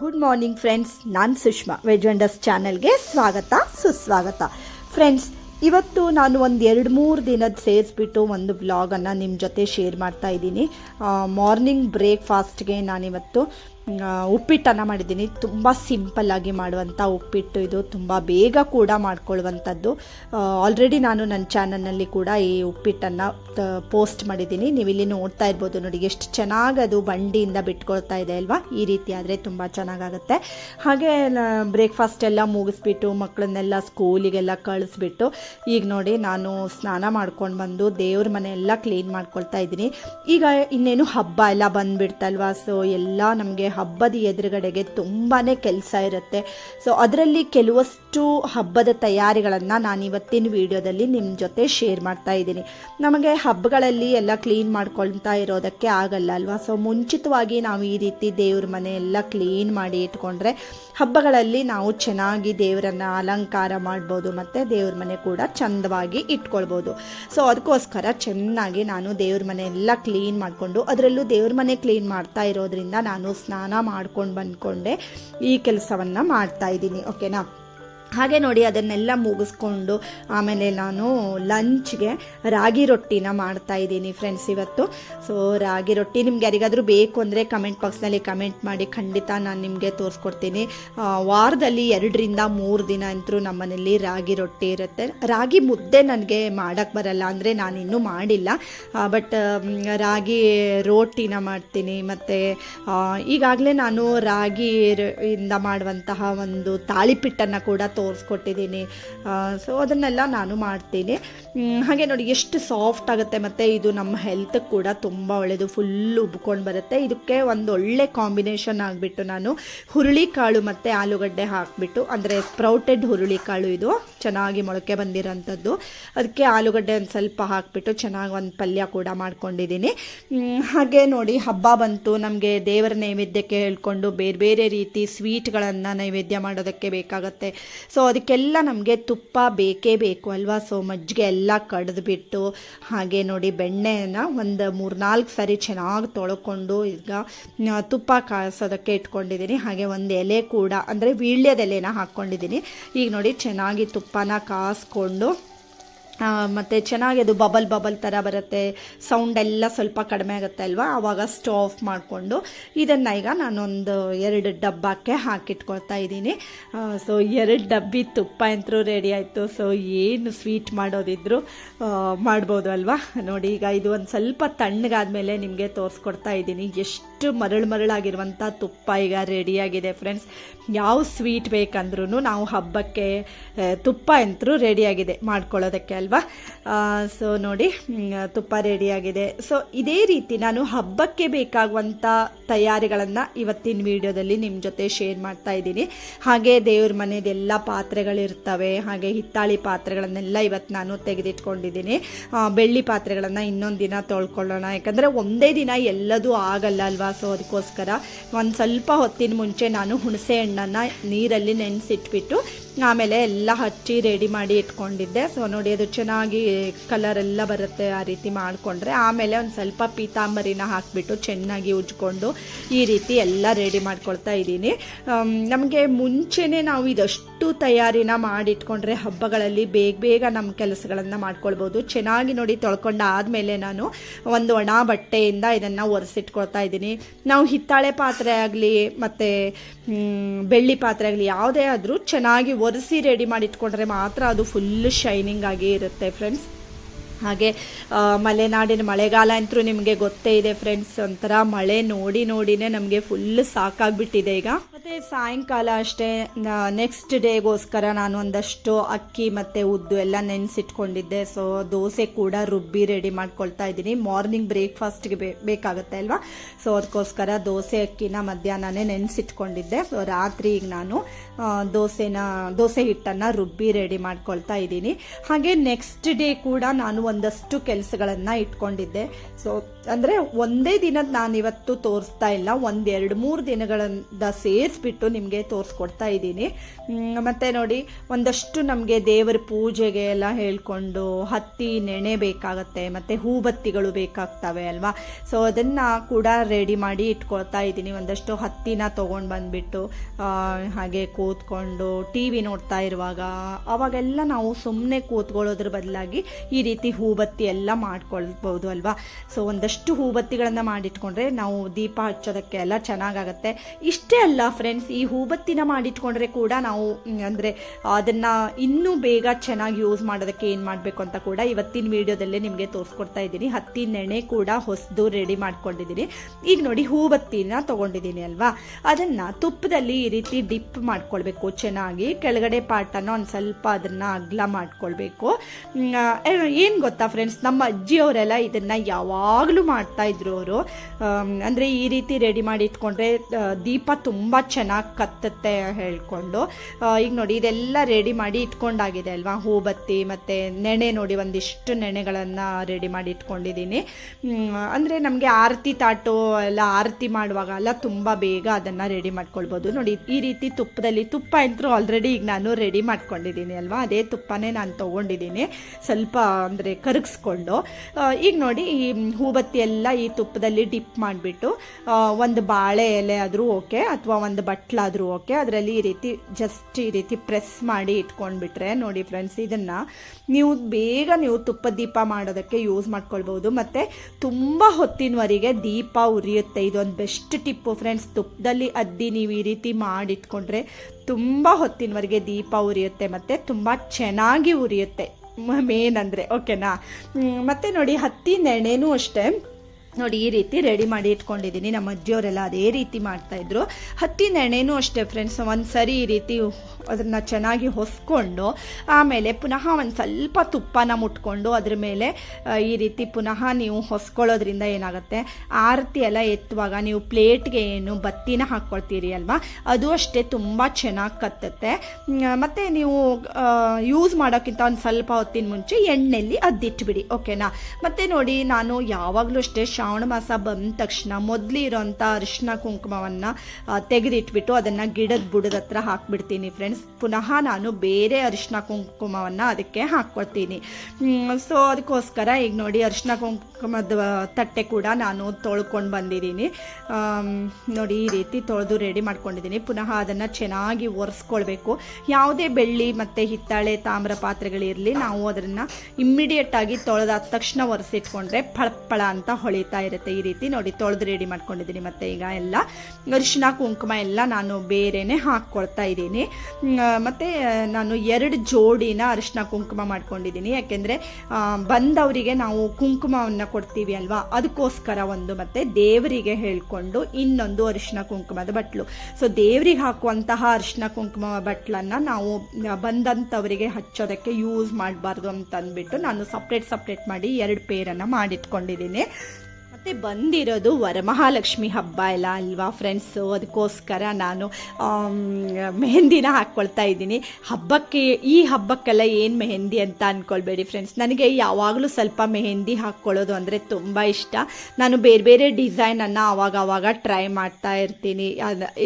Good morning friends ನಾನು Sushma. Veg ಚಾನಲ್ಗೆ ಸ್ವಾಗತ, ಸುಸ್ವಾಗತ. ಫ್ರೆಂಡ್ಸ್ ಇವತ್ತು ನಾನು ಒಂದು ಎರಡು ಮೂರು ದಿನದ ಸೇರಿಸ್ಬಿಟ್ಟು ಒಂದು ಬ್ಲಾಗನ್ನು ನಿಮ್ಮ ಜೊತೆ ಶೇರ್ ಮಾಡ್ತಾ ಇದ್ದೀನಿ. ಮಾರ್ನಿಂಗ್ ಬ್ರೇಕ್ಫಾಸ್ಟ್ಗೆ ನಾನಿವತ್ತು ಉಪ್ಪಿಟ್ಟನ್ನು ಮಾಡಿದ್ದೀನಿ. ತುಂಬ ಸಿಂಪಲ್ಲಾಗಿ ಮಾಡುವಂಥ ಉಪ್ಪಿಟ್ಟು ಇದು. ತುಂಬ ಬೇಗ ಕೂಡ ಮಾಡ್ಕೊಳ್ಳುವಂಥದ್ದು. ಆಲ್ರೆಡಿ ನಾನು ನನ್ನ ಚಾನಲ್ನಲ್ಲಿ ಕೂಡ ಈ ಉಪ್ಪಿಟ್ಟನ್ನು ಪೋಸ್ಟ್ ಮಾಡಿದ್ದೀನಿ. ನೀವು ಇಲ್ಲಿ ನೋಡ್ತಾ ಇರ್ಬೋದು ನೋಡಿ, ಎಷ್ಟು ಚೆನ್ನಾಗಿ ಅದು ಬಂಡಿಯಿಂದ ಬಿಟ್ಕೊಳ್ತಾ ಇದೆ ಅಲ್ವಾ? ಈ ರೀತಿ ಆದರೆ ತುಂಬ ಚೆನ್ನಾಗಾಗುತ್ತೆ. ಹಾಗೆ ಬ್ರೇಕ್ಫಾಸ್ಟ್ ಎಲ್ಲ ಮುಗಿಸ್ಬಿಟ್ಟು ಮಕ್ಕಳನ್ನೆಲ್ಲ ಸ್ಕೂಲಿಗೆಲ್ಲ ಕಳಿಸ್ಬಿಟ್ಟು, ಈಗ ನೋಡಿ ನಾನು ಸ್ನಾನ ಮಾಡ್ಕೊಂಡು ಬಂದು ದೇವ್ರ ಮನೆ ಎಲ್ಲ ಕ್ಲೀನ್ ಮಾಡ್ಕೊಳ್ತಾ ಇದ್ದೀನಿ. ಈಗ ಇನ್ನೇನು ಹಬ್ಬ ಎಲ್ಲ ಬಂದ್ಬಿಡ್ತಲ್ವಾ? ಸೊ ಎಲ್ಲ ನಮಗೆ ಹಬ್ಬದ ಎದುರುಗಡೆಗೆ ತುಂಬಾ ಕೆಲಸ ಇರುತ್ತೆ. ಸೊ ಅದರಲ್ಲಿ ಕೆಲವಷ್ಟು ಹಬ್ಬದ ತಯಾರಿಗಳನ್ನು ನಾನು ಇವತ್ತಿನ ವಿಡಿಯೋದಲ್ಲಿ ನಿಮ್ಮ ಜೊತೆ ಶೇರ್ ಮಾಡ್ತಾ ಇದ್ದೀನಿ. ನಮಗೆ ಹಬ್ಬಗಳಲ್ಲಿ ಎಲ್ಲ ಕ್ಲೀನ್ ಮಾಡ್ಕೊಳ್ತಾ ಇರೋದಕ್ಕೆ ಆಗಲ್ಲ ಅಲ್ವಾ? ಸೊ ಮುಂಚಿತವಾಗಿ ನಾವು ಈ ರೀತಿ ದೇವ್ರ ಮನೆ ಎಲ್ಲ ಕ್ಲೀನ್ ಮಾಡಿ ಇಟ್ಕೊಂಡ್ರೆ ಹಬ್ಬಗಳಲ್ಲಿ ನಾವು ಚೆನ್ನಾಗಿ ದೇವರನ್ನು ಅಲಂಕಾರ ಮಾಡ್ಬೋದು ಮತ್ತು ದೇವ್ರ ಮನೆ ಕೂಡ ಚಂದವಾಗಿ ಇಟ್ಕೊಳ್ಬೋದು. ಸೊ ಅದಕ್ಕೋಸ್ಕರ ಚೆನ್ನಾಗಿ ನಾನು ದೇವ್ರ ಮನೆ ಎಲ್ಲ ಕ್ಲೀನ್ ಮಾಡಿಕೊಂಡು, ಅದರಲ್ಲೂ ದೇವ್ರ ಮನೆ ಕ್ಲೀನ್ ಮಾಡ್ತಾ ಇರೋದ್ರಿಂದ ನಾನು ಸ್ನಾನ ಮಾಡ್ಕೊಂಡು ಬಂದ್ಕೊಂಡೆ ಈ ಕೆಲಸವನ್ನ ಮಾಡ್ತಾ ಇದ್ದೀನಿ ಓಕೆನಾ ಹಾಗೆ ನೋಡಿ ಅದನ್ನೆಲ್ಲ ಮುಗಿಸ್ಕೊಂಡು ಆಮೇಲೆ ನಾನು ಲಂಚ್ಗೆ ರಾಗಿ ರೊಟ್ಟಿನ ಮಾಡ್ತಾ ಇದ್ದೀನಿ ಫ್ರೆಂಡ್ಸ್ ಇವತ್ತು. ಸೊ ರಾಗಿ ರೊಟ್ಟಿ ನಿಮ್ಗೆ ಯಾರಿಗಾದರೂ ಬೇಕು ಅಂದರೆ ಕಮೆಂಟ್ ಬಾಕ್ಸ್ನಲ್ಲಿ ಕಮೆಂಟ್ ಮಾಡಿ, ಖಂಡಿತ ನಾನು ನಿಮಗೆ ತೋರಿಸ್ಕೊಡ್ತೀನಿ. ವಾರದಲ್ಲಿ ಎರಡರಿಂದ ಮೂರು ದಿನ ಅಂತೂ ನಮ್ಮನೇಲಿ ರಾಗಿ ರೊಟ್ಟಿ ಇರುತ್ತೆ. ರಾಗಿ ಮುದ್ದೆ ನನಗೆ ಮಾಡೋಕ್ಕೆ ಬರಲ್ಲ ಅಂದರೆ ನಾನು ಇನ್ನೂ ಮಾಡಿಲ್ಲ. ಬಟ್ ರಾಗಿ ರೋಟಿನ ಮಾಡ್ತೀನಿ. ಮತ್ತು ಈಗಾಗಲೇ ನಾನು ರಾಗಿ ಇಂದ ಮಾಡುವಂತಹ ಒಂದು ತಾಳಿಪಿಟ್ಟನ್ನು ಕೂಡ ತೋರಿಸ್ಕೊಟ್ಟಿದ್ದೀನಿ. ಸೊ ಅದನ್ನೆಲ್ಲ ನಾನು ಮಾಡ್ತೀನಿ. ಹಾಗೆ ನೋಡಿ ಎಷ್ಟು ಸಾಫ್ಟ್ ಆಗುತ್ತೆ ಮತ್ತು ಇದು ನಮ್ಮ ಹೆಲ್ತ್ ಕೂಡ ತುಂಬ ಒಳ್ಳೆಯದು ಫುಲ್ ಉಬ್ಕೊಂಡು ಬರುತ್ತೆ. ಇದಕ್ಕೆ ಒಂದು ಒಳ್ಳೆ ಕಾಂಬಿನೇಷನ್ ಆಗಿಬಿಟ್ಟು ನಾನು ಹುರುಳಿಕಾಳು ಮತ್ತು ಆಲೂಗಡ್ಡೆ ಹಾಕಿಬಿಟ್ಟು, ಅಂದರೆ ಸ್ಪ್ರೌಟೆಡ್ ಹುರುಳಿಕಾಳು ಇದು. ಚೆನ್ನಾಗಿ ಮೊಳಕೆ ಬಂದಿರೋಂಥದ್ದು. ಅದಕ್ಕೆ ಆಲೂಗಡ್ಡೆ ಒಂದು ಸ್ವಲ್ಪ ಹಾಕಿಬಿಟ್ಟು ಚೆನ್ನಾಗಿ ಒಂದು ಪಲ್ಯ ಕೂಡ ಮಾಡ್ಕೊಂಡಿದ್ದೀನಿ. ಹಾಗೆ ನೋಡಿ, ಹಬ್ಬ ಬಂತು. ನಮಗೆ ದೇವರ ನೈವೇದ್ಯಕ್ಕೆ ಹೇಳ್ಕೊಂಡು ಬೇರೆ ಬೇರೆ ರೀತಿ ಸ್ವೀಟ್ಗಳನ್ನು ನೈವೇದ್ಯ ಮಾಡೋದಕ್ಕೆ ಬೇಕಾಗತ್ತೆ. ಸೊ ಅದಕ್ಕೆಲ್ಲ ನಮಗೆ ತುಪ್ಪ ಬೇಕೇ ಬೇಕು ಅಲ್ವಾ? ಸೊ ಮಜ್ಜಿಗೆ ಎಲ್ಲ ಕಡಿದ್ಬಿಟ್ಟು ಹಾಗೆ ನೋಡಿ ಬೆಣ್ಣೆನ ಒಂದು ಮೂರ್ನಾಲ್ಕು ಸಾರಿ ಚೆನ್ನಾಗಿ ತೊಳ್ಕೊಂಡು ಈಗ ತುಪ್ಪ ಕಾಯಿಸೋದಕ್ಕೆ ಇಟ್ಕೊಂಡಿದ್ದೀನಿ. ಹಾಗೆ ಒಂದು ಎಲೆ ಕೂಡ, ಅಂದರೆ ವೀಳ್ಯದ ಎಲೆನ ಹಾಕ್ಕೊಂಡಿದ್ದೀನಿ ಈಗ ನೋಡಿ, ಚೆನ್ನಾಗಿ ತುಪ್ಪನ ಕಾಸ್ಕೊಂಡು ಮತ್ತು ಚೆನ್ನಾಗಿ ಅದು ಬಬಲ್ ಬಬಲ್ ಥರ ಬರುತ್ತೆ ಸೌಂಡ್ ಎಲ್ಲ ಸ್ವಲ್ಪ ಕಡಿಮೆ ಆಗುತ್ತೆ ಅಲ್ವಾ? ಆವಾಗ ಸ್ಟವ್ ಆಫ್ ಮಾಡಿಕೊಂಡು ಇದನ್ನು ಈಗ ನಾನೊಂದು ಎರಡು ಡಬ್ಬಕ್ಕೆ ಹಾಕಿಟ್ಕೊಳ್ತಾ ಇದ್ದೀನಿ. ಸೊ ಎರಡು ಡಬ್ಬಿ ತುಪ್ಪ ಅಂತರೂ ರೆಡಿ ಆಯಿತು. ಸೊ ಏನು ಸ್ವೀಟ್ ಮಾಡೋದಿದ್ರು ಮಾಡ್ಬೋದು ಅಲ್ವಾ? ನೋಡಿ ಈಗ ಇದು ಒಂದು ಸ್ವಲ್ಪ ತಣ್ಣಗಾದ್ಮೇಲೆ ನಿಮಗೆ ತೋರಿಸ್ಕೊಡ್ತಾ ಇದ್ದೀನಿ. ಎಷ್ಟು ಮರಳು ಮರಳಾಗಿರುವಂಥ ತುಪ್ಪ ಈಗ ರೆಡಿಯಾಗಿದೆ ಫ್ರೆಂಡ್ಸ್ ಯಾವ ಸ್ವೀಟ್ ಬೇಕಂದ್ರೂ ನಾವು ಹಬ್ಬಕ್ಕೆ ತುಪ್ಪ ಅಂತರೂ ರೆಡಿಯಾಗಿದೆ ಮಾಡ್ಕೊಳ್ಳೋದಕ್ಕೆ ಅಲ್ವಾ? ಸೊ ನೋಡಿ ತುಪ್ಪ ರೆಡಿಯಾಗಿದೆ ಸೊ ಇದೇ ರೀತಿ ನಾನು ಹಬ್ಬಕ್ಕೆ ಬೇಕಾಗುವಂಥ ತಯಾರಿಗಳನ್ನು ಇವತ್ತಿನ ವಿಡಿಯೋದಲ್ಲಿ ನಿಮ್ಮ ಜೊತೆ ಶೇರ್ ಮಾಡ್ತಾ ಇದ್ದೀನಿ. ಹಾಗೆ ದೇವ್ರ ಮನೆಯದೆಲ್ಲ ಪಾತ್ರೆಗಳಿರ್ತವೆ, ಹಾಗೆ ಹಿತ್ತಾಳಿ ಪಾತ್ರೆಗಳನ್ನೆಲ್ಲ ಇವತ್ತು ನಾನು ತೆಗೆದಿಟ್ಕೊಂಡಿದ್ದೀನಿ. ಬೆಳ್ಳಿ ಪಾತ್ರೆಗಳನ್ನು ಇನ್ನೊಂದು ದಿನ ತೊಳ್ಕೊಳ್ಳೋಣ. ಯಾಕಂದರೆ ಒಂದೇ ದಿನ ಎಲ್ಲದೂ ಆಗಲ್ಲ ಅಲ್ವಾ? ಸೊ ಅದಕ್ಕೋಸ್ಕರ ಒಂದು ಸ್ವಲ್ಪ ಹೊತ್ತಿನ ಮುಂಚೆ ನಾನು ಹುಣಸೆ ಹಣ್ಣನ್ನು ನೀರಲ್ಲಿ ನೆನೆಸಿಟ್ಬಿಟ್ಟು ಆಮೇಲೆ ಎಲ್ಲ ಹಚ್ಚಿ ರೆಡಿ ಮಾಡಿ ಇಟ್ಕೊಂಡಿದ್ದೆ. ಸೊ ನೋಡಿ ಅದು ಚೆನ್ನಾಗಿ ಕಲರ್ ಎಲ್ಲ ಬರುತ್ತೆ ಆ ರೀತಿ ಮಾಡಿಕೊಂಡ್ರೆ. ಆಮೇಲೆ ಒಂದು ಸ್ವಲ್ಪ ಪೀತಾಂಬರಿನ ಹಾಕಿಬಿಟ್ಟು ಚೆನ್ನಾಗಿ ಉಜ್ಕೊಂಡು ಈ ರೀತಿ ಎಲ್ಲ ರೆಡಿ ಮಾಡ್ಕೊಳ್ತಾ ಇದ್ದೀನಿ. ನಮಗೆ ಮುಂಚೆನೇ ನಾವು ಇದಷ್ಟು ತಯಾರಿನ ಮಾಡಿಟ್ಕೊಂಡ್ರೆ ಹಬ್ಬಗಳಲ್ಲಿ ಬೇಗ ಬೇಗ ನಮ್ಮ ಕೆಲಸಗಳನ್ನು ಮಾಡ್ಕೊಳ್ಬೋದು. ಚೆನ್ನಾಗಿ ನೋಡಿ ತೊಳ್ಕೊಂಡು ಆದಮೇಲೆ ನಾನು ಒಂದು ಒಣ ಬಟ್ಟೆಯಿಂದ ಇದನ್ನು ಒರೆಸಿಟ್ಕೊಳ್ತಾ ಇದ್ದೀನಿ. ನಾವು ಹಿತ್ತಾಳೆ ಪಾತ್ರೆ ಆಗಲಿ, ಮತ್ತು ಬೆಳ್ಳಿ ಪಾತ್ರೆ ಆಗಲಿ, ಯಾವುದೇ ಆದರೂ ಚೆನ್ನಾಗಿ ಒರೆಸಿ ರೆಡಿ ಮಾಡಿಟ್ಕೊಂಡ್ರೆ ಮಾತ್ರ ಅದು ಫುಲ್ ಶೈನಿಂಗ್ ಆಗಿ ಇರುತ್ತೆ ಫ್ರೆಂಡ್ಸ್ ಹಾಗೆ ಮಲೆನಾಡಿನ ಮಳೆಗಾಲ ಅಂತೂ ನಿಮಗೆ ಗೊತ್ತೇ ಇದೆ ಫ್ರೆಂಡ್ಸ್ ಒಂಥರ ಮಳೆ ನೋಡಿ, ನೋಡಿನೇ ನಮಗೆ ಫುಲ್ ಸಾಕಾಗ್ಬಿಟ್ಟಿದೆ ಈಗ. ಮತ್ತೆ ಸಾಯಂಕಾಲ ಅಷ್ಟೇ ನೆಕ್ಸ್ಟ್ ಡೇಗೋಸ್ಕರ ನಾನು ಒಂದಷ್ಟು ಅಕ್ಕಿ ಮತ್ತೆ ಉದ್ದು ಎಲ್ಲ ನೆನೆಸಿಟ್ಕೊಂಡಿದ್ದೆ. ಸೊ ದೋಸೆ ಕೂಡ ರುಬ್ಬಿ ರೆಡಿ ಮಾಡ್ಕೊಳ್ತಾ ಇದ್ದೀನಿ. ಮಾರ್ನಿಂಗ್ ಬ್ರೇಕ್ಫಾಸ್ಟ್ಗೆ ಬೇಕಾಗುತ್ತೆ ಅಲ್ವಾ? ಸೊ ಅದಕ್ಕೋಸ್ಕರ ದೋಸೆ, ಅಕ್ಕಿನ ಮಧ್ಯಾಹ್ನನೇ ನೆನೆಸಿಟ್ಕೊಂಡಿದ್ದೆ. ಸೊ ರಾತ್ರಿ ಈಗ ನಾನು ದೋಸೆನ, ದೋಸೆ ಹಿಟ್ಟನ್ನು ರುಬ್ಬಿ ರೆಡಿ ಮಾಡ್ಕೊಳ್ತಾ ಇದ್ದೀನಿ. ಹಾಗೆ ನೆಕ್ಸ್ಟ್ ಡೇ ಕೂಡ ನಾನು ಒಂದಷ್ಟು ಕೆಲಸಗಳನ್ನು ಇಟ್ಕೊಂಡಿದ್ದೆ. ಸೊ ಅಂದರೆ ಒಂದೇ ದಿನದ ನಾನು ಇವತ್ತು ತೋರಿಸ್ತಾ ಇಲ್ಲ. ಒಂದೆರಡು ಮೂರು ದಿನಗಳಿಂದ ಸೇರಿಸಿ ಸೇರಿಸ್ಬಿಟ್ಟು ನಿಮಗೆ ತೋರಿಸ್ಕೊಡ್ತಾ ಇದ್ದೀನಿ. ಮತ್ತು ಮತ್ತೆ ನೋಡಿ, ಒಂದಷ್ಟು ನಮಗೆ ದೇವರ ಪೂಜೆಗೆ ಎಲ್ಲ ಹೇಳ್ಕೊಂಡು ಹತ್ತಿ ನೆನೆ ಬೇಕಾಗತ್ತೆ, ಮತ್ತು ಹೂಬತ್ತಿಗಳು ಬೇಕಾಗ್ತವೆ ಅಲ್ವಾ? ಸೊ ಅದನ್ನು ಕೂಡ ರೆಡಿ ಮಾಡಿ ಇಟ್ಕೊಳ್ತಾ ಇದ್ದೀನಿ. ಒಂದಷ್ಟು ಹತ್ತಿನ ತೊಗೊಂಡು ಬಂದುಬಿಟ್ಟು ಹಾಗೆ ಕೂತ್ಕೊಂಡು ಟಿ ವಿ ನೋಡ್ತಾ ಇರುವಾಗ, ಅವಾಗೆಲ್ಲ ನಾವು ಸುಮ್ಮನೆ ಕೂತ್ಕೊಳ್ಳೋದ್ರ ಬದಲಾಗಿ ಈ ರೀತಿ ಹೂಬತ್ತಿ ಎಲ್ಲ ಮಾಡ್ಕೊಳ್ಬೋದು ಅಲ್ವಾ? ಸೊ ಒಂದಷ್ಟು ಹೂಬತ್ತಿಗಳನ್ನು ಮಾಡಿಟ್ಕೊಂಡ್ರೆ ನಾವು ದೀಪ ಹಚ್ಚೋದಕ್ಕೆ ಎಲ್ಲ ಚೆನ್ನಾಗಾಗತ್ತೆ. ಇಷ್ಟೇ ಅಲ್ಲ ಫ್ರೆಂಡ್ಸ್ ಈ ಹೂಬತ್ತಿನ ಮಾಡಿಟ್ಕೊಂಡ್ರೆ ಕೂಡ ನಾವು ಅಂದರೆ ಅದನ್ನು ಇನ್ನೂ ಬೇಗ ಚೆನ್ನಾಗಿ ಯೂಸ್ ಮಾಡೋದಕ್ಕೆ ಏನು ಮಾಡಬೇಕು ಅಂತ ಕೂಡ ಇವತ್ತಿನ ವಿಡಿಯೋದಲ್ಲೇ ನಿಮಗೆ ತೋರಿಸ್ಕೊಡ್ತಾ ಇದ್ದೀನಿ. ಹತ್ತಿ ನೆಣೆ ಕೂಡ ಹೊಸದು ರೆಡಿ ಮಾಡ್ಕೊಂಡಿದ್ದೀನಿ. ಈಗ ನೋಡಿ ಹೂಬತ್ತಿನ ತಗೊಂಡಿದ್ದೀನಿ ಅಲ್ವಾ? ಅದನ್ನು ತುಪ್ಪದಲ್ಲಿ ಈ ರೀತಿ ಡಿಪ್ ಮಾಡ್ಕೊಳ್ಬೇಕು ಚೆನ್ನಾಗಿ. ಕೆಳಗಡೆ ಪಾಟನ್ನು ಒಂದು ಸ್ವಲ್ಪ ಅದನ್ನು ಅಗ್ಲ ಮಾಡ್ಕೊಳ್ಬೇಕು. ಏನು ಗೊತ್ತಾ ಫ್ರೆಂಡ್ಸ್ ನಮ್ಮ ಅಜ್ಜಿಯವರೆಲ್ಲ ಇದನ್ನು ಯಾವಾಗಲೂ ಮಾಡ್ತಾ ಇದ್ರು ಅವರು. ಅಂದರೆ ಈ ರೀತಿ ರೆಡಿ ಮಾಡಿ ಇಟ್ಕೊಂಡ್ರೆ ದೀಪ ತುಂಬ ಚೆನ್ನಾಗಿ ಕತ್ತತ್ತೆ ಹೇಳ್ಕೊಂಡು ಈಗ ನೋಡಿ ಇದೆಲ್ಲ ರೆಡಿ ಮಾಡಿ ಇಟ್ಕೊಂಡಾಗಿದೆ ಅಲ್ವಾ? ಹೂಬತ್ತಿ ಮತ್ತು ನೆಣೆ ನೋಡಿ ಒಂದಿಷ್ಟು ನೆನೆಗಳನ್ನು ರೆಡಿ ಮಾಡಿ ಇಟ್ಕೊಂಡಿದ್ದೀನಿ. ಅಂದರೆ ನಮಗೆ ಆರತಿ ತಾಟು ಎಲ್ಲ ಆರತಿ ಮಾಡುವಾಗ ಎಲ್ಲ ತುಂಬ ಬೇಗ ಅದನ್ನು ರೆಡಿ ಮಾಡ್ಕೊಳ್ಬೋದು. ನೋಡಿ ಈ ರೀತಿ ತುಪ್ಪದಲ್ಲಿ, ತುಪ್ಪ ಅಂತೂ ಆಲ್ರೆಡಿ ಈಗ ನಾನು ರೆಡಿ ಮಾಡ್ಕೊಂಡಿದ್ದೀನಿ ಅಲ್ವಾ? ಅದೇ ತುಪ್ಪನೇ ನಾನು ತೊಗೊಂಡಿದ್ದೀನಿ, ಸ್ವಲ್ಪ ಅಂದರೆ ಕರಗಿಸ್ಕೊಂಡು. ಈಗ ನೋಡಿ ಈ ಹೂಬತ್ತಿ ಎಲ್ಲ ಈ ತುಪ್ಪದಲ್ಲಿ ಡಿಪ್ ಮಾಡಿಬಿಟ್ಟು ಒಂದು ಬಾಳೆ ಎಲೆ ಆದರೂ ಓಕೆ ಅಥವಾ ಒಂದು ಬಟ್ಲಾದರೂ ಓಕೆ? ಅದರಲ್ಲಿ ಈ ರೀತಿ ಜಸ್ಟ್ ಈ ರೀತಿ ಪ್ರೆಸ್ ಮಾಡಿ ಇಟ್ಕೊಂಡ್ಬಿಟ್ರೆ ನೋಡಿ ಫ್ರೆಂಡ್ಸ್ ಇದನ್ನು ನೀವು ಬೇಗ ನೀವು ತುಪ್ಪ ದೀಪ ಮಾಡೋದಕ್ಕೆ ಯೂಸ್ ಮಾಡ್ಕೊಳ್ಬೋದು. ಮತ್ತು ತುಂಬ ಹೊತ್ತಿನವರೆಗೆ ದೀಪ ಉರಿಯುತ್ತೆ. ಇದೊಂದು ಬೆಸ್ಟ್ ಟಿಪ್ಪು ಫ್ರೆಂಡ್ಸ್ ತುಪ್ಪದಲ್ಲಿ ಅದ್ದಿ ನೀವು ಈ ರೀತಿ ಮಾಡಿಟ್ಕೊಂಡ್ರೆ ತುಂಬ ಹೊತ್ತಿನವರೆಗೆ ದೀಪ ಉರಿಯುತ್ತೆ. ಮತ್ತು ತುಂಬ ಚೆನ್ನಾಗಿ ಉರಿಯುತ್ತೆ. ಮೇನ್ ಅಂದರೆ ಓಕೆನಾ ಮತ್ತು ನೋಡಿ ಹತ್ತಿ ನೆನೆನೂ ಅಷ್ಟೇ. ನೋಡಿ, ಈ ರೀತಿ ರೆಡಿ ಮಾಡಿ ಇಟ್ಕೊಂಡಿದ್ದೀನಿ. ನಮ್ಮ ಅಜ್ಜಿಯವರೆಲ್ಲ ಅದೇ ರೀತಿ ಮಾಡ್ತಾಯಿದ್ರು ಹತ್ತಿ ನೆನೆನೂ ಅಷ್ಟೇ ಫ್ರೆಂಡ್ಸ್ ಒಂದು ಸರಿ ಈ ರೀತಿ ಅದನ್ನು ಚೆನ್ನಾಗಿ ಹೊಸ್ಕೊಂಡು, ಆಮೇಲೆ ಪುನಃ ಒಂದು ಸ್ವಲ್ಪ ತುಪ್ಪನ ಮುಟ್ಕೊಂಡು ಅದ್ರ ಮೇಲೆ ಈ ರೀತಿ ಪುನಃ ನೀವು ಹೊಸ್ಕೊಳ್ಳೋದ್ರಿಂದ ಏನಾಗುತ್ತೆ? ಆರತಿ ಎಲ್ಲ ಎತ್ತುವಾಗ ನೀವು ಪ್ಲೇಟ್ಗೆ ಏನು ಬತ್ತಿನ ಹಾಕ್ಕೊಳ್ತೀರಿ ಅಲ್ವಾ? ಅದು ಅಷ್ಟೇ ತುಂಬ ಚೆನ್ನಾಗಿ ಕತ್ತತ್ತೆ. ಮತ್ತು ನೀವು ಯೂಸ್ ಮಾಡೋಕ್ಕಿಂತ ಒಂದು ಸ್ವಲ್ಪ ಹೊತ್ತಿನ ಮುಂಚೆ ಎಣ್ಣೆಯಲ್ಲಿ ಅದ್ದಿಟ್ಬಿಡಿ ಓಕೆನಾ ಮತ್ತು ನೋಡಿ, ನಾನು ಯಾವಾಗಲೂ ಅಷ್ಟೇ ಶ್ರಾವಣ ಮಾಸ ಬಂದ ತಕ್ಷಣ ಮೊದಲು ಇರೋಂಥ ಅರಿಶಿನ ಕುಂಕುಮವನ್ನು ತೆಗೆದಿಟ್ಬಿಟ್ಟು ಅದನ್ನು ಗಿಡದ ಬುಡದ ಹತ್ರ ಹಾಕ್ಬಿಡ್ತೀನಿ ಫ್ರೆಂಡ್ಸ್ ಪುನಃ ನಾನು ಬೇರೆ ಅರಿಶಿನ ಕುಂಕುಮವನ್ನು ಅದಕ್ಕೆ ಹಾಕ್ಕೊಳ್ತೀನಿ ಸೊ ಅದಕ್ಕೋಸ್ಕರ ಈಗ ನೋಡಿ ಅರಿಶಿನ ಕುಂಕುಮದ ತಟ್ಟೆ ಕೂಡ ನಾನು ತೊಳ್ಕೊಂಡು ಬಂದಿದ್ದೀನಿ. ನೋಡಿ ಈ ರೀತಿ ತೊಳೆದು ರೆಡಿ ಮಾಡ್ಕೊಂಡಿದ್ದೀನಿ. ಪುನಃ ಅದನ್ನು ಚೆನ್ನಾಗಿ ಒರೆಸ್ಕೊಳ್ಬೇಕು. ಯಾವುದೇ ಬೆಳ್ಳಿ ಮತ್ತು ಹಿತ್ತಾಳೆ, ತಾಮ್ರ ಪಾತ್ರೆಗಳಿರಲಿ ನಾವು ಅದನ್ನು ಇಮ್ಮಿಡಿಯೇಟ್ ಆಗಿ ತೊಳೆದಾದ ತಕ್ಷಣ ಒರೆಸಿಟ್ಕೊಂಡ್ರೆ ಫಳಪ್ಪಳ ಅಂತ ಹೊಳಿತಾ ಇರುತ್ತೆ ಈ ರೀತಿ. ನೋಡಿ, ತೊಳೆದು ರೆಡಿ ಮಾಡ್ಕೊಂಡಿದ್ದೀನಿ ಮತ್ತು ಈಗ ಎಲ್ಲ. ಅರಿಶಿನ ಕುಂಕುಮ ಎಲ್ಲ ನಾನು ಬೇರೆನೆ ಹಾಕ್ಕೊಳ್ತಾ ಇದ್ದೀನಿ. ಮತ್ತೆ ನಾನು ಎರಡು ಜೋಡಿನ ಅರಿಶಿನ ಕುಂಕುಮ ಮಾಡ್ಕೊಂಡಿದ್ದೀನಿ. ಯಾಕೆಂದರೆ ಬಂದವರಿಗೆ ನಾವು ಕುಂಕುಮವನ್ನು ಕೊಡ್ತೀವಿ ಅಲ್ವಾ? ಅದಕ್ಕೋಸ್ಕರ ಒಂದು ಮತ್ತೆ ದೇವರಿಗೆ ಹೇಳ್ಕೊಂಡು ಇನ್ನೊಂದು ಅರಿಶಿನ ಕುಂಕುಮದ ಬಟ್ಲು. ಸೊ ದೇವರಿಗೆ ಹಾಕುವಂತಹ ಅರಿಶಿನ ಕುಂಕುಮ ಬಟ್ಲನ್ನು ನಾವು ಬಂದಂಥವರಿಗೆ ಹಚ್ಚೋದಕ್ಕೆ ಯೂಸ್ ಮಾಡಬಾರ್ದು ಅಂತ ಅಂದ್ಬಿಟ್ಟು ನಾನು ಸಪ್ರೇಟ್ ಸಪ್ರೇಟ್ ಮಾಡಿ ಎರಡು ಪೇರನ್ನು ಮಾಡಿಟ್ಕೊಂಡಿದ್ದೀನಿ. ಮತ್ತೆ ಬಂದಿರೋದು ವರಮಹಾಲಕ್ಷ್ಮಿ ಹಬ್ಬ ಎಲ್ಲ ಅಲ್ವಾ ಫ್ರೆಂಡ್ಸು ಅದಕ್ಕೋಸ್ಕರ ನಾನು ಮೆಹಂದಿನ ಹಾಕ್ಕೊಳ್ತಾ ಇದ್ದೀನಿ. ಹಬ್ಬಕ್ಕೆ, ಈ ಹಬ್ಬಕ್ಕೆಲ್ಲ ಏನು ಮೆಹಂದಿ ಅಂತ ಅಂದ್ಕೊಳ್ಬೇಡಿ ಫ್ರೆಂಡ್ಸ್ ನನಗೆ ಯಾವಾಗಲೂ ಸ್ವಲ್ಪ ಮೆಹಂದಿ ಹಾಕ್ಕೊಳ್ಳೋದು ಅಂದರೆ ತುಂಬ ಇಷ್ಟ. ನಾನು ಬೇರೆ ಬೇರೆ ಡಿಸೈನನ್ನು ಆವಾಗ ಆವಾಗ ಟ್ರೈ ಮಾಡ್ತಾ ಇರ್ತೀನಿ.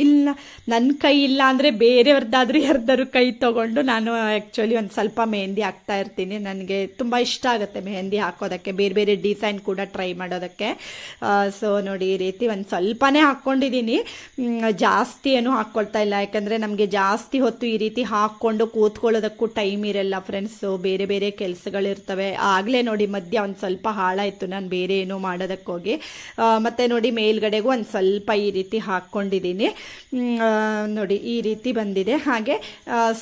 ಇಲ್ಲ ನನ್ನ ಕೈ ಇಲ್ಲ ಅಂದರೆ ಬೇರೆಯವ್ರದ್ದಾದ್ರೂ ಯಾರ್ದಾದ್ರು ಕೈ ತೊಗೊಂಡು ನಾನು ಆ್ಯಕ್ಚುಲಿ ಒಂದು ಸ್ವಲ್ಪ ಮೆಹಂದಿ ಹಾಕ್ತಾ ಇರ್ತೀನಿ. ನನಗೆ ತುಂಬ ಇಷ್ಟ ಆಗುತ್ತೆ ಮೆಹಂದಿ ಹಾಕೋದಕ್ಕೆ, ಬೇರೆ ಬೇರೆ ಡಿಸೈನ್ ಕೂಡ ಟ್ರೈ ಮಾಡೋದಕ್ಕೆ. ಸೊ ನೋಡಿ, ಈ ರೀತಿ ಒಂದು ಸ್ವಲ್ಪನೇ ಹಾಕ್ಕೊಂಡಿದ್ದೀನಿ ಜಾಸ್ತಿ ಏನು ಹಾಕ್ಕೊಳ್ತಾ ಇಲ್ಲ. ಯಾಕಂದರೆ ನಮಗೆ ಜಾಸ್ತಿ ಹೊತ್ತು ಈ ರೀತಿ ಹಾಕ್ಕೊಂಡು ಕೂತ್ಕೊಳ್ಳೋದಕ್ಕೂ ಟೈಮ್ ಇರಲ್ಲ ಫ್ರೆಂಡ್ಸು ಬೇರೆ ಬೇರೆ ಕೆಲಸಗಳಿರ್ತವೆ. ಆಗಲೇ ನೋಡಿ, ಮಧ್ಯ ಒಂದು ಸ್ವಲ್ಪ ಹಾಳಾಯಿತು. ನಾನು ಬೇರೆ ಏನೂ ಮಾಡೋದಕ್ಕೋಗಿ ಮತ್ತು ನೋಡಿ, ಮೇಲ್ಗಡೆಗೂ ಒಂದು ಸ್ವಲ್ಪ ಈ ರೀತಿ ಹಾಕ್ಕೊಂಡಿದ್ದೀನಿ ನೋಡಿ, ಈ ರೀತಿ ಬಂದಿದೆ. ಹಾಗೆ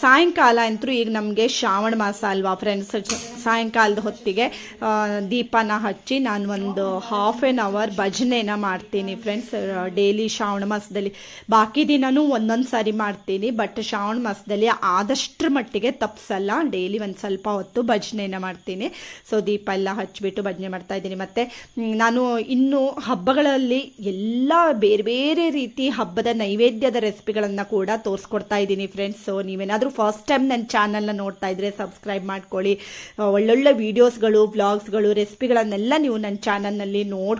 ಸಾಯಂಕಾಲ ಅಂತೂ ಈಗ ನಮಗೆ ಶ್ರಾವಣ ಮಾಸ ಅಲ್ವಾ ಫ್ರೆಂಡ್ಸ್ ಸಾಯಂಕಾಲದ ಹೊತ್ತಿಗೆ ದೀಪನ ಹಚ್ಚಿ ನಾನು ಒಂದು ಹಾಫ್ ಅವರ್ ಭಜನೆನ ಮಾಡ್ತೀನಿ ಫ್ರೆಂಡ್ಸ್ ಡೈಲಿ ಶ್ರಾವಣ ಮಾಸದಲ್ಲಿ. ಬಾಕಿ ದಿನನೂ ಒಂದೊಂದು ಸಾರಿ ಮಾಡ್ತೀನಿ ಬಟ್ ಶ್ರಾವಣ ಮಾಸದಲ್ಲಿ ಆದಷ್ಟರ ಮಟ್ಟಿಗೆ ತಪ್ಸಲ್ಲ. ಡೈಲಿ ಒಂದು ಸ್ವಲ್ಪ ಹೊತ್ತು ಭಜನೆನ ಮಾಡ್ತೀನಿ. ಸೊ ದೀಪ ಎಲ್ಲ ಹಚ್ಚಿಬಿಟ್ಟು ಭಜನೆ ಮಾಡ್ತಾ ಇದ್ದೀನಿ. ಮತ್ತು ನಾನು ಇನ್ನು ಹಬ್ಬಗಳಲ್ಲಿ ಎಲ್ಲ ಬೇರೆ ಬೇರೆ ರೀತಿ ಹಬ್ಬದ ನೈವೇದ್ಯದ ರೆಸಿಪಿಗಳನ್ನು ಕೂಡ ತೋರಿಸ್ಕೊಡ್ತಾ ಇದ್ದೀನಿ ಫ್ರೆಂಡ್ಸ್ ಸೊ ನೀವೇನಾದರೂ ಫಸ್ಟ್ ಟೈಮ್ ನನ್ನ ಚಾನಲ್ನ ನೋಡ್ತಾ ಇದ್ರೆ ಸಬ್ಸ್ಕ್ರೈಬ್ ಮಾಡ್ಕೊಳ್ಳಿ. ಒಳ್ಳೊಳ್ಳೆ ವೀಡಿಯೋಸ್ಗಳು ವ್ಲಾಗ್ಸ್ಗಳು ರೆಸಿಪಿಗಳನ್ನೆಲ್ಲ ನೀವು ನನ್ನ ಚಾನಲ್ನಲ್ಲಿ ನೋಡಿ